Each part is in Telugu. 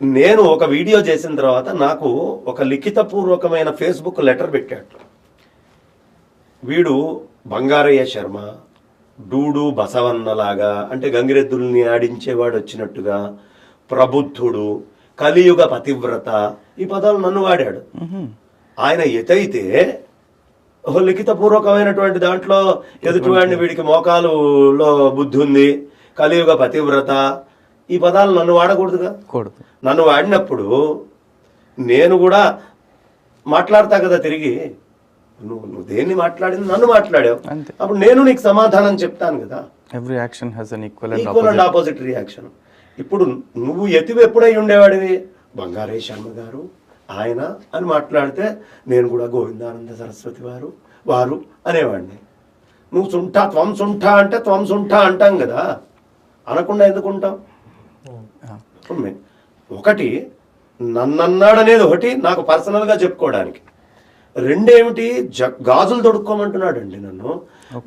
నేను ఒక వీడియో చేసిన తర్వాత నాకు ఒక లిఖితపూర్వకమైన ఫేస్బుక్ లెటర్ పెట్టాడు. వీడు బంగారయ్య శర్మ డూడు బసవన్నలాగా అంటే గంగిరెద్దుల్ని ఆడించేవాడు వచ్చినట్టుగా ప్రబుద్ధుడు కలియుగ పతివ్రత ఈ పదాలు నన్ను వాడాడు. ఆయన ఎతైతే లిఖితపూర్వకమైనటువంటి దాంట్లో ఎదుటివాడిని వీడికి మోకాలులో బుద్ధి ఉంది కలియుగ పతివ్రత ఈ పదాలు నన్ను వాడకూడదుగా? కూడదు. నన్ను వాడినప్పుడు నేను కూడా మాట్లాడతా కదా తిరిగి? నువ్వు నువ్వు దేన్ని మాట్లాడింది? నన్ను మాట్లాడావు. అంతే. అప్పుడు నేను నీకు సమాధానం చెప్తాను కదా. Every action has an equal and equal and opposite reaction ఇప్పుడు నువ్వు ఎతివి ఎప్పుడై ఉండేవాడివి? బంగారే శర్మ గారు ఆయన అని మాట్లాడితే నేను కూడా గోవిందానంద సరస్వతి వారు వారు అనేవాడిని. నువ్వు సుంఠా త్వం సుంఠా అంటే త్వం సుంఠా అంటాం కదా. అనకుండా ఎందుకు ఉమ్మే. ఒకటి నన్నన్నాడనేది ఒకటి నాకు పర్సనల్గా చెప్పుకోవడానికి. రెండేమిటి జ గాజులు తొడుక్కోమంటున్నాడండి నన్ను.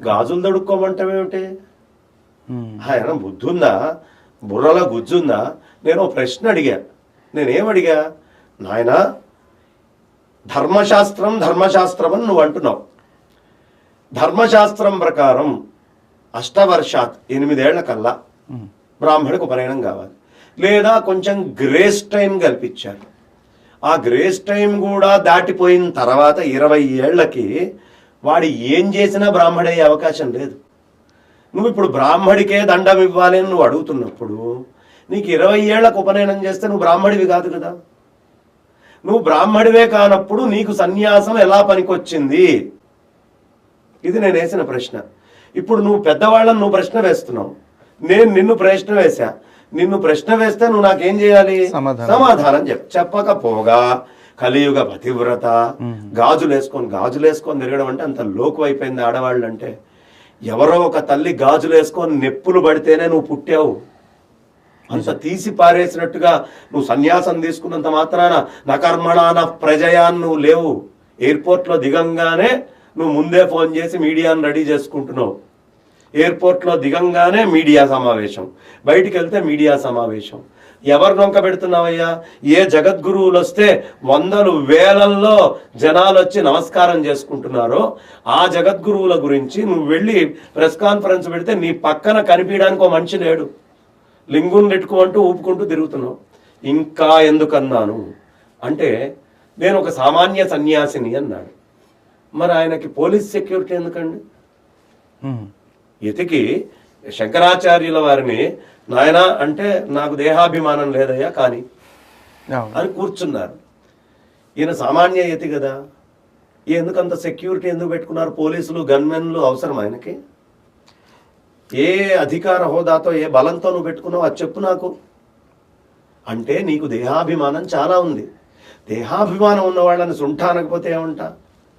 గాజులు తొడుక్కోమంటామేమిటి ఆయన బుద్ధి ఉందా బుర్రలో గుజ్జుందా? నేను ప్రశ్న అడిగా. నేనేం అడిగా నాయన ధర్మశాస్త్రం ధర్మశాస్త్రం అని నువ్వు అంటున్నావు. ధర్మశాస్త్రం ప్రకారం అష్టవర్షాత్ ఎనిమిదేళ్ళ కల్లా బ్రాహ్మడికి ఉపనయనం కావాలి. లేదా కొంచెం గ్రేస్ టైం కల్పించారు ఆ గ్రేస్ టైం కూడా దాటిపోయిన తర్వాత ఇరవై ఏళ్ళకి వాడు ఏం చేసినా బ్రాహ్మడయ్యే అవకాశం లేదు. నువ్వు ఇప్పుడు బ్రాహ్మడికే దండం ఇవ్వాలి అని నువ్వు అడుగుతున్నప్పుడు నీకు ఇరవై ఏళ్ళకు ఉపనయనం చేస్తే నువ్వు బ్రాహ్మడివి కాదు కదా. నువ్వు బ్రాహ్మడివే కానప్పుడు నీకు సన్యాసం ఎలా పనికొచ్చింది? ఇది నేను వేసిన ప్రశ్న. ఇప్పుడు నువ్వు పెద్దవాళ్ళని నువ్వు ప్రశ్న వేస్తున్నావు. నేను నిన్ను ప్రశ్న వేశా. నిన్ను ప్రశ్న వేస్తే నువ్వు నాకేం చేయాలి? సమాధానం. చెప్ చెప్పకపోగా కలియుగ పతివ్రత గాజులు వేసుకొని గాజులు వేసుకొని తిరగడం అంటే అంత లోకు అయిపోయింది ఆడవాళ్ళు అంటే ఎవరో ఒక తల్లి గాజులు వేసుకొని నెప్పులు పడితేనే నువ్వు పుట్టావు. అంత తీసి పారేసినట్టుగా నువ్వు సన్యాసం తీసుకున్నంత మాత్రాన నకర్మణాన ప్రజయాన్ నువ్వు లేవు. ఎయిర్పోర్ట్లో దిగంగానే నువ్వు ముందే ఫోన్ చేసి మీడియాను రెడీ చేసుకుంటున్నావు. ఎయిర్పోర్ట్లో దిగంగానే మీడియా సమావేశం. బయటికి వెళ్తే మీడియా సమావేశం. ఎవరు నొంక పెడుతున్నావయ్యా? ఏ జగద్గురువులు వస్తే వందలు వేలల్లో జనాలు వచ్చి నమస్కారం చేసుకుంటున్నారో ఆ జగద్గురువుల గురించి నువ్వు వెళ్ళి ప్రెస్ కాన్ఫరెన్స్ పెడితే నీ పక్కన కనిపించడానికి ఒక మనిషి లేడు. లింగుని నెట్టుకుంటూ ఊపుకుంటూ తిరుగుతున్నావు. ఇంకా ఎందుకన్నాను? అంటే నేను ఒక సామాన్య సన్యాసిని అన్నాడు. మరి ఆయనకి పోలీస్ సెక్యూరిటీ ఎందుకండి? ఎతికి శంకరాచార్యుల వారిని నాయన అంటే నాకు దేహాభిమానం లేదయ్యా కానీ అని కూర్చున్నారు. ఈయన సామాన్య యతి కదా. ఎందుకంత సెక్యూరిటీ ఎందుకు పెట్టుకున్నారు? పోలీసులు గన్మెన్లు అవసరం ఆయనకి? ఏ అధికార హోదాతో ఏ బలంతో నువ్వు పెట్టుకున్నావు అది చెప్పు నాకు. అంటే నీకు దేహాభిమానం చాలా ఉంది. దేహాభిమానం ఉన్న వాళ్ళని సుంఠ అనకపోతే ఏమంటా?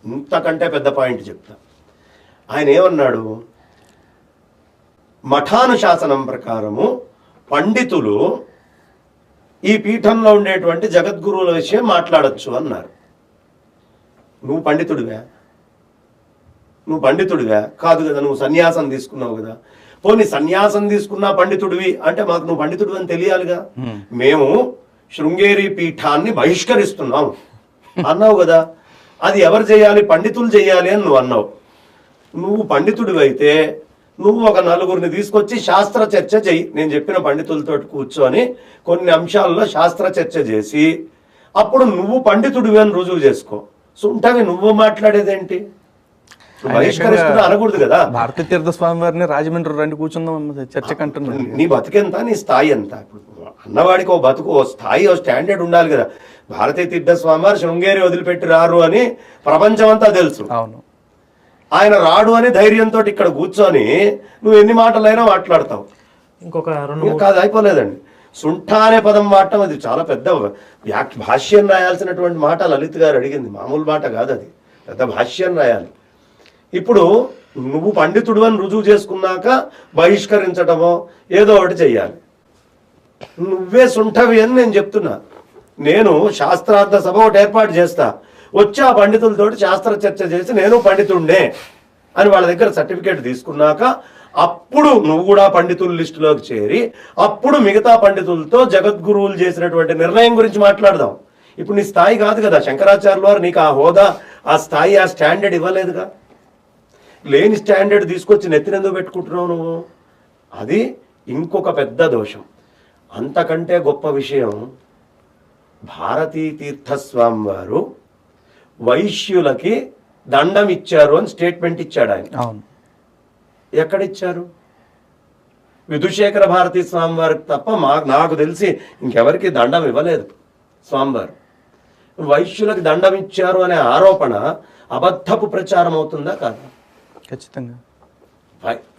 ఇంతకంటే పెద్ద పాయింట్ చెప్తా. ఆయన ఏమన్నాడు? మఠానుశాసనం ప్రకారము పండితులు ఈ పీఠంలో ఉండేటువంటి జగద్గురువుల విషయం మాట్లాడొచ్చు అన్నారు. నువ్వు పండితుడివా. నువ్వు పండితుడివా. కాదు కదా నువ్వు సన్యాసం తీసుకున్నావు కదా. పోనీ సన్యాసం తీసుకున్నా పండితుడివి అంటే మాకు నువ్వు పండితుడు అని తెలియాలిగా. మేము శృంగేరి పీఠాన్ని బహిష్కరిస్తున్నాం. అన్నావు కదా. అది ఎవరు చేయాలి? పండితులు చేయాలి అని నువ్వు అన్నావు. నువ్వు పండితుడివి అయితే నువ్వు ఒక నలుగురిని తీసుకొచ్చి శాస్త్ర చర్చ చెయ్యి. నేను చెప్పిన పండితులతో కూర్చొని కొన్ని అంశాల్లో శాస్త్ర చర్చ చేసి అప్పుడు నువ్వు పండితుడివి అని రుజువు చేసుకో. సుంటవి నువ్వు మాట్లాడేదేంటి? బహిష్కరిస్తున్నా అనకూడదు కదా? భారతీ తీర్థ స్వామి వారిని రాజమండ్రి రండి కూర్చుందాం చర్చకు అంటున్నాను నీ బతుకెంత? నీ స్థాయి ఎంత? ఇప్పుడు అన్నవాడికి ఓ బతుకు ఓ స్థాయి ఓ స్టాండర్డ్ ఉండాలి కదా. భారతీయ తీర్థ స్వామి వారు శృంగేరి వదిలిపెట్టి రారు అని ప్రపంచమంతా తెలుసు. అవును. ఆయన రాడు అని ధైర్యంతో ఇక్కడ కూర్చొని నువ్వు ఎన్ని మాటలైనా మాట్లాడతావు. ఇంకొక రెండు కాదు అయిపోలేదండి. సుంఠ అనే పదం వాడటం అది చాలా పెద్ద వ్యాక్ భాష్యం రాయాల్సినటువంటి మాట లలిత్ గారు అడిగింది. మామూలు మాట కాదు అది. పెద్ద భాష్యం రాయాలి. ఇప్పుడు నువ్వు పండితుడు అని రుజువు చేసుకున్నాక బహిష్కరించటమో ఏదో ఒకటి చెయ్యాలి. నువ్వే సుంఠవి అని నేను చెప్తున్నా. నేను శాస్త్రార్థ సభ ఒకటి ఏర్పాటు చేస్తా. వచ్చి ఆ పండితులతోటి శాస్త్ర చర్చ చేసి నేను పండితుండే అని వాళ్ళ దగ్గర సర్టిఫికేట్ తీసుకున్నాక అప్పుడు నువ్వు కూడా పండితుల లిస్టులోకి చేరి అప్పుడు మిగతా పండితులతో జగద్గురువులు చేసినటువంటి నిర్ణయం గురించి మాట్లాడదాం. ఇప్పుడు నీ స్థాయి కాదు కదా. శంకరాచార్యుల వారు నీకు ఆ హోదా ఆ స్థాయి ఆ స్టాండర్డ్ ఇవ్వలేదుగా. లేని స్టాండర్డ్ తీసుకొచ్చి నెత్తినెందుకు పెట్టుకుంటున్నావు నువ్వు? అది ఇంకొక పెద్ద దోషం. అంతకంటే గొప్ప విషయం భారతీ తీర్థస్వామి వారు వైశ్యులకి దండం ఇచ్చారు అని స్టేట్మెంట్ ఇచ్చాడు ఆయన. ఎక్కడిచ్చారు? విధుశేఖర భారతీ స్వామివారికి తప్ప మా నాకు తెలిసి ఇంకెవరికి దండం ఇవ్వలేదు స్వామివారు. వైశ్యులకు దండం ఇచ్చారు అనే ఆరోపణ అబద్ధపు ప్రచారం అవుతుందా కాదా? ఖచ్చితంగా.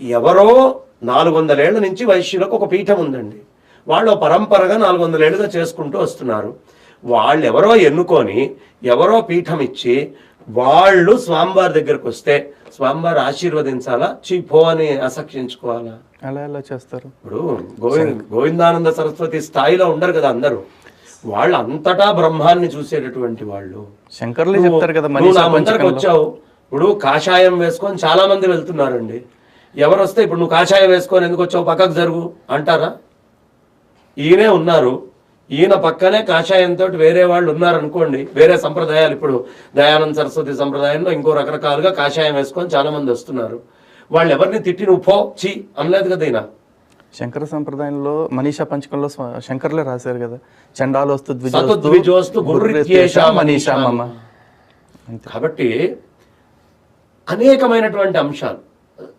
ఎవరో నాలుగు వందలేళ్ళ నుంచి వైశ్యులకు ఒక పీఠం ఉందండి. వాళ్ళు పరంపరగా నాలుగు వందలేళ్ళుగా చేసుకుంటూ వస్తున్నారు. వాళ్ళు ఎవరో ఎన్నుకొని ఎవరో పీఠం ఇచ్చి వాళ్ళు స్వామివారి దగ్గరకు వస్తే స్వామివారు ఆశీర్వదించాలా? చీపో అని అసక్షించుకోవాలా అలా ఎలా చేస్తారు. ఇప్పుడు గోవింద్ గోవిందానంద సరస్వతి స్థాయిలో ఉండరు కదా అందరూ. వాళ్ళు అంతటా బ్రహ్మాన్ని చూసేటటువంటి వాళ్ళు. శంకర్లే చెప్తారు కదా నా ముందరకు వచ్చావు. ఇప్పుడు కాషాయం వేసుకొని చాలా మంది వెళ్తున్నారండి. ఎవరు వస్తే ఇప్పుడు నువ్వు కాషాయం వేసుకొని ఎందుకు వచ్చావు? పక్కకు జరుగు అంటారా? ఈయనే ఉన్నారు. ఈయన పక్కనే కాషాయంతో వేరే వాళ్ళు ఉన్నారు అనుకోండి వేరే సంప్రదాయాలు ఇప్పుడు దయానంద సరస్వతి సంప్రదాయంలో ఇంకో రకరకాలుగా కాషాయం వేసుకొని చాలా మంది వస్తున్నారు. వాళ్ళు ఎవరిని తిట్టి నువ్వు పో చీ అనలేదు కదా ఈయన. శంకర సంప్రదాయంలో మనీషా పంచకంలో శంకర్లే రాశారు కదా. చండాలోస్తు సతుద్విజోస్తు గురురిత్యేష మనీషా మమ. కాబట్టి అనేకమైనటువంటి అంశాలు.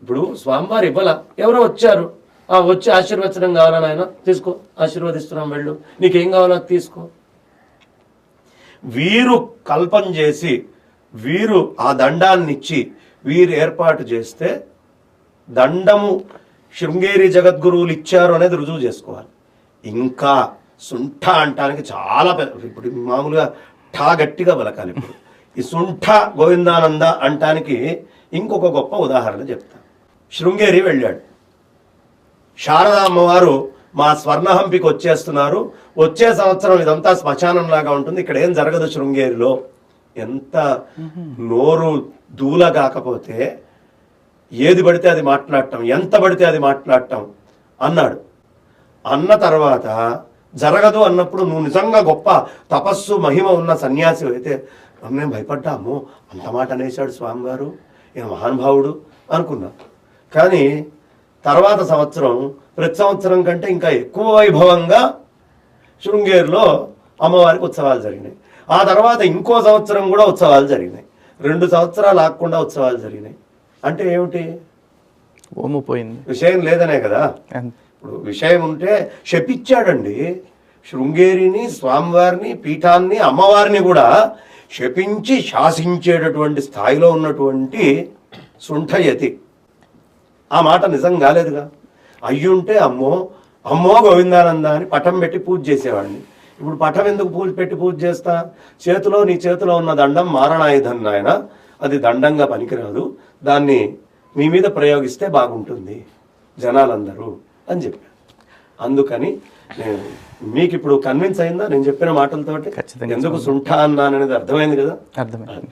ఇప్పుడు స్వామివారు ఇవ్వాల ఎవరో వచ్చారు. వచ్చి ఆశీర్వచనం కావాలా నాయన? తీసుకో. ఆశీర్వదిస్తున్నాం వెళ్ళు. నీకేం కావాలో అది తీసుకో. వీరు కల్పన చేసి వీరు ఆ దండాన్ని ఇచ్చి వీరు ఏర్పాటు చేస్తే దండము శృంగేరి జగద్గురువులు ఇచ్చారు అనేది రుజువు చేసుకోవాలి. ఇంకా సుంఠ అంటానికి చాలా పెద్ద ఇప్పుడు మామూలుగా ఠా గట్టిగా బలకాలి ఇప్పుడు. ఈ సుంఠ గోవిందానంద అంటానికి ఇంకొక గొప్ప ఉదాహరణ చెప్తా శృంగేరి వెళ్ళాడు. శారదా అమ్మవారు మా స్వర్ణహంపికి వచ్చేస్తున్నారు. వచ్చే సంవత్సరం ఇదంతా శ్మశానంలాగా ఉంటుంది. ఇక్కడ ఏం జరగదు శృంగేరిలో. ఎంత నోరు దూల కాకపోతే ఏది పడితే అది మాట్లాడటం ఎంత పడితే అది మాట్లాడటం అన్నాడు. అన్న తర్వాత జరగదు అన్నప్పుడు నువ్వు నిజంగా గొప్ప తపస్సు మహిమ ఉన్న సన్యాసి అయితే నేను భయపడ్డాము అంత మాట అనేశాడు స్వామివారు. ఈయన మహానుభావుడు అనుకున్నా. కానీ తర్వాత సంవత్సరం ప్రతి సంవత్సరం కంటే ఇంకా ఎక్కువ వైభవంగా శృంగేరిలో అమ్మవారికి ఉత్సవాలు జరిగినాయి. ఆ తర్వాత ఇంకో సంవత్సరం కూడా ఉత్సవాలు జరిగినాయి. రెండు సంవత్సరాలు ఆగకుండా ఉత్సవాలు జరిగినాయి. అంటే ఏమిటి? ఓము పోయింది. విషయం లేదనే కదా. ఇప్పుడు విషయం ఉంటే శపించాడండి. శృంగేరిని స్వామివారిని పీఠాన్ని అమ్మవారిని కూడా శపించి శాసించేటటువంటి స్థాయిలో ఉన్నటువంటి శుంఠయతి. ఆ మాట నిజం కాలేదుగా. అయ్యుంటే అమ్మో అమ్మో గోవిందానంద అని పటం పెట్టి పూజ చేసేవాడిని. ఇప్పుడు పటం ఎందుకు పూజ పెట్టి పూజ చేస్తా? చేతిలో నీ చేతిలో ఉన్న దండం మారణాయుధం నాయన. అది దండంగా పనికిరాదు. దాన్ని మీ మీద ప్రయోగిస్తే బాగుంటుంది జనాలందరూ అని చెప్పాను అందుకని నేను మీకు ఇప్పుడు కన్విన్స్ అయిందా? నేను చెప్పిన మాటలతోటి ఖచ్చితంగా ఎందుకు సుంఠ అన్నాననేది అర్థమైంది కదా? అర్థమైంది.